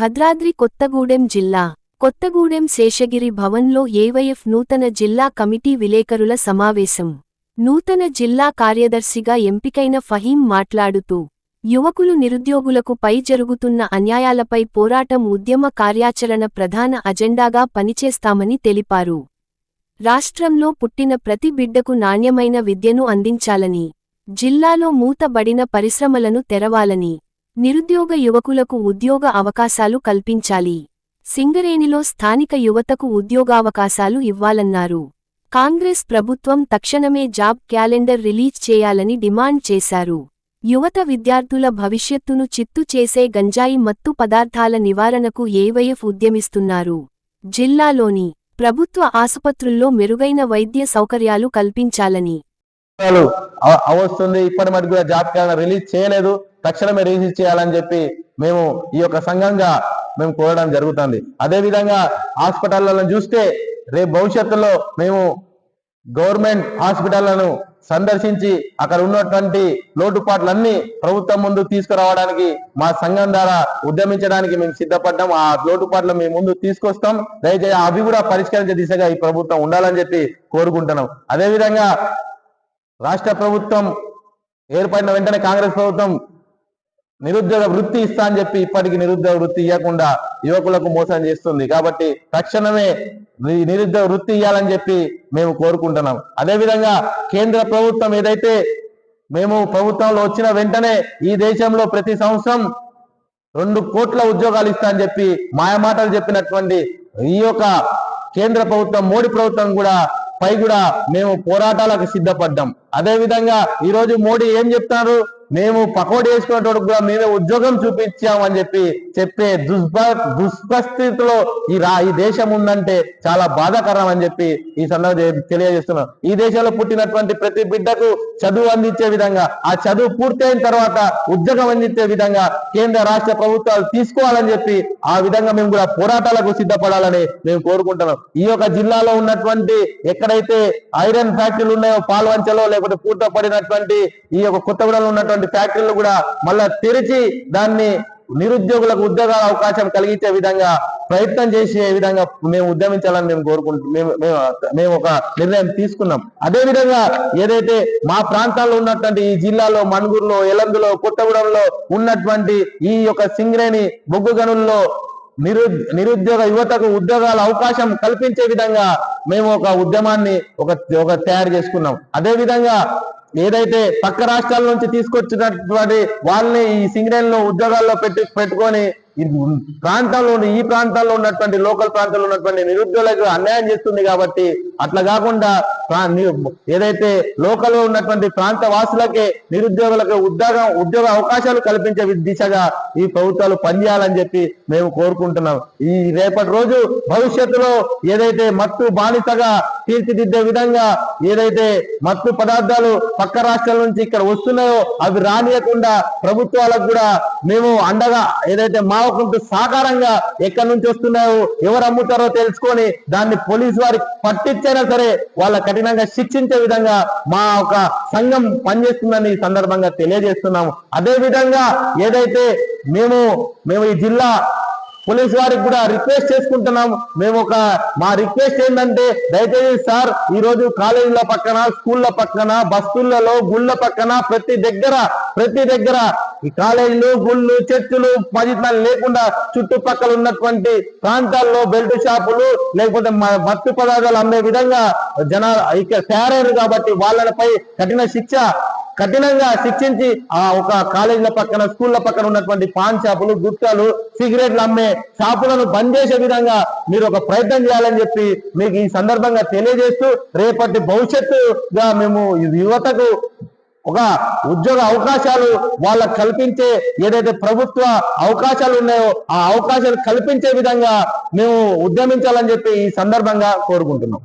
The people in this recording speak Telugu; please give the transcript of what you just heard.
భద్రాద్రి కొత్తగూడెం జిల్లా. కొత్తగూడెం శేషగిరి భవన్లో ఏవైఎఫ్ నూతన జిల్లా కమిటీ విలేకరుల సమావేశం. నూతన జిల్లా కార్యదర్శిగా ఎంపికైన ఫహీం మాట్లాడుతూ యువకులు నిరుద్యోగులకు పై జరుగుతున్న అన్యాయాలపై పోరాటం ఉద్యమ కార్యాచరణ ప్రధాన అజెండాగా పనిచేస్తామని తెలిపారు. రాష్ట్రంలో పుట్టిన ప్రతి బిడ్డకు నాణ్యమైన విద్యను అందించాలని జిల్లాలో మూతబడిన పరిశ్రమలను తెరవాలని నిరుద్యోగ యువకులకు ఉద్యోగ అవకాశాలు కల్పించాలి. సింగరేణిలో స్థానిక యువతకు ఉద్యోగావకాశాలు ఇవ్వాలన్నారు. కాంగ్రెస్ ప్రభుత్వం తక్షణమే జాబ్ క్యాలెండర్ రిలీజ్ చేయాలని డిమాండ్ చేశారు. యువత విద్యార్థుల భవిష్యత్తును చిత్తు చేసే గంజాయి మత్తు పదార్థాల నివారణకు ఏవైఎఫ్ ఉద్యమిస్తున్నారు. జిల్లాలోని ప్రభుత్వ ఆసుపత్రుల్లో మెరుగైన వైద్య సౌకర్యాలు కల్పించాలని. అవస్తుంది ఇప్పటి మటుకు కూడా జాబ్ క్యాలెండర్ రిలీజ్ చేయలేదు. తక్షణమే రిలీజ్ చేయాలని చెప్పి మేము ఈ యొక్క సంఘంగా మేము కోరడం జరుగుతుంది. అదే విధంగా హాస్పిటళ్ళను చూస్తే రేపు భవిష్యత్తులో మేము గవర్నమెంట్ హాస్పిటళ్ళను సందర్శించి అక్కడ ఉన్నటువంటి లోటుపాట్లన్నీ ప్రభుత్వం ముందు తీసుకురావడానికి మా సంఘం ద్వారా ఉద్యమించడానికి మేము సిద్ధపడ్డాం. ఆ లోటుపాట్లు మేము ముందు తీసుకొస్తాం. దయచేసి అవి కూడా పరిష్కరించే దిశగా ఈ ప్రభుత్వం ఉండాలని చెప్పి కోరుకుంటున్నాం. అదేవిధంగా రాష్ట్ర ప్రభుత్వం ఏర్పడిన వెంటనే కాంగ్రెస్ ప్రభుత్వం నిరుద్యోగ వృత్తి ఇస్తా అని చెప్పి ఇప్పటికి నిరుద్యోగ వృత్తి ఇవ్వకుండా యువకులకు మోసం చేస్తుంది. కాబట్టి తక్షణమే నిరుద్యోగ వృత్తి ఇవ్వాలని చెప్పి మేము కోరుకుంటున్నాం. అదేవిధంగా కేంద్ర ప్రభుత్వం ఏదైతే మేము ప్రభుత్వంలో వచ్చిన వెంటనే ఈ దేశంలో ప్రతి సంవత్సరం రెండు కోట్ల ఉద్యోగాలు ఇస్తా అని చెప్పి మాయమాటలు చెప్పినటువంటి ఈ యొక్క కేంద్ర ప్రభుత్వం మోడీ ప్రభుత్వం కూడా పై కూడా మేము పోరాటాలకు సిద్ధపడ్డాం. అదేవిధంగా ఈరోజు మోడీ ఏం చెప్తారు మేము పకోడీ వేసుకున్నటువంటి కూడా మేమే ఉద్యోగం చూపించాం అని చెప్పి చెప్పే దుష్ప దుష్పస్థితిలో ఈ రా ఈ దేశం ఉందంటే చాలా బాధాకరం అని చెప్పి ఈ సందర్భం తెలియజేస్తున్నాం. ఈ దేశంలో పుట్టినటువంటి ప్రతి బిడ్డకు చదువు అందించే విధంగా ఆ చదువు పూర్తయిన తర్వాత ఉద్యోగం అందించే విధంగా కేంద్ర రాష్ట్ర ప్రభుత్వాలు తీసుకోవాలని చెప్పి ఆ విధంగా మేము కూడా పోరాటాలకు సిద్ధపడాలని మేము కోరుకుంటున్నాం. ఈ యొక్క జిల్లాలో ఉన్నటువంటి ఎక్కడైతే ఐరన్ ఫ్యాక్టరీలు ఉన్నాయో పాల్వంచలో లేకపోతే పూర్త పడినటువంటి ఈ యొక్క కొత్తగూడలో ఉన్నటువంటి ఫ్యాక్టరీలు కూడా మళ్ళా తెరిచి దాన్ని నిరుద్యోగులకు ఉద్యోగాల అవకాశం కలిగించే విధంగా ప్రయత్నం చేసే విధంగా మేము ఉద్యమించాలని మేము కోరుకుంటున్నాం మేము మేము ఒక నిర్ణయం తీసుకున్నాం. అదే విధంగా ఏదైతే మా ప్రాంతాల్లో ఉన్నటువంటి ఈ జిల్లాలో మణుగురులో ఎలందులో కొత్తగూడెంలో ఉన్నటువంటి ఈ యొక్క సింగరేణి బొగ్గు గనుల్లో నిరు నిరుద్యోగ యువతకు ఉద్యోగాల అవకాశం కల్పించే విధంగా మేము ఒక ఉద్యమాన్ని ఒక ఒక తయారు చేసుకున్నాం. అదే విధంగా ఏదైతే పక్క రాష్ట్రాల నుంచి తీసుకొచ్చినటువంటి వాళ్ళని ఈ సింగరేణిలో ఉద్యోగాల్లో పెట్టి పెట్టుకొని ఈ ప్రాంతంలో ఈ ప్రాంతాల్లో ఉన్నటువంటి లోకల్ ప్రాంతాల్లో ఉన్నటువంటి నిరుద్యోగులకు అన్యాయం చేస్తుంది కాబట్టి అట్లా కాకుండా ఏదైతే లోకల్లో ఉన్నటువంటి ప్రాంత వాసులకే నిరుద్యోగులకు ఉద్యోగం ఉద్యోగ అవకాశాలు కల్పించే దిశగా ఈ ప్రభుత్వాలు పనిచేయాలని చెప్పి మేము కోరుకుంటున్నాం. ఈ రేపటి రోజు భవిష్యత్తులో ఏదైతే మత్తు బానిసగా తీర్చిదిద్దే విధంగా ఏదైతే మత్తు పదార్థాలు పక్క రాష్ట్రాల నుంచి ఇక్కడ వస్తున్నాయో అవి రానియకుండా ప్రభుత్వాలకు కూడా మేము అండగా ఏదైతే మావకుంటూ సాకారంగా ఎక్కడి నుంచి వస్తున్నాయో ఎవరు అమ్ముతారో తెలుసుకొని దాన్ని పోలీసు వారికి పట్టించైనా సరే వాళ్ళ కఠినంగా శిక్షించే విధంగా మా ఒక సంఘం పనిచేస్తుందని ఈ సందర్భంగా తెలియజేస్తున్నాము. అదే విధంగా ఏదైతే మేము మేము ఈ జిల్లా పోలీస్ వారికి కూడా రిక్వెస్ట్ చేసుకుంటున్నాం మేము ఒక మా రిక్వెస్ట్ ఏంటంటే దయచేసి సార్ ఈ రోజు కాలేజీల పక్కన స్కూళ్ళ పక్కన బస్సులలో గుళ్ళ పక్కన ప్రతి దగ్గర ప్రతి దగ్గర ఈ కాలేజీలు గుళ్ళు చర్చిలు మజిద్లు లేకుండా చుట్టుపక్కల ఉన్నటువంటి ప్రాంతాల్లో బెల్ట్ షాపులు లేకపోతే మత్తు పదార్థాలు అమ్మే విధంగా జనాలు ఇక్కడ తయారయ్యారు కాబట్టి వాళ్ళపై కఠిన శిక్ష కఠినంగా శిక్షించి ఆ ఒక కాలేజీల పక్కన స్కూళ్ళ పక్కన ఉన్నటువంటి పాన్ షాపులు గుట్టలు సిగరెట్లు అమ్మే షాపులను బంద్ చేసే విధంగా మీరు ఒక ప్రయత్నం చేయాలని చెప్పి మీకు ఈ సందర్భంగా తెలియజేస్తూ రేపటి భవిష్యత్తుగా మేము యువతకు ఒక ఉద్యోగ అవకాశాలు వాళ్ళకు కల్పించే ఏదైతే ప్రభుత్వ అవకాశాలు ఉన్నాయో ఆ అవకాశాలు కల్పించే విధంగా మేము ఉద్యమించాలని చెప్పి ఈ సందర్భంగా కోరుకుంటున్నాం.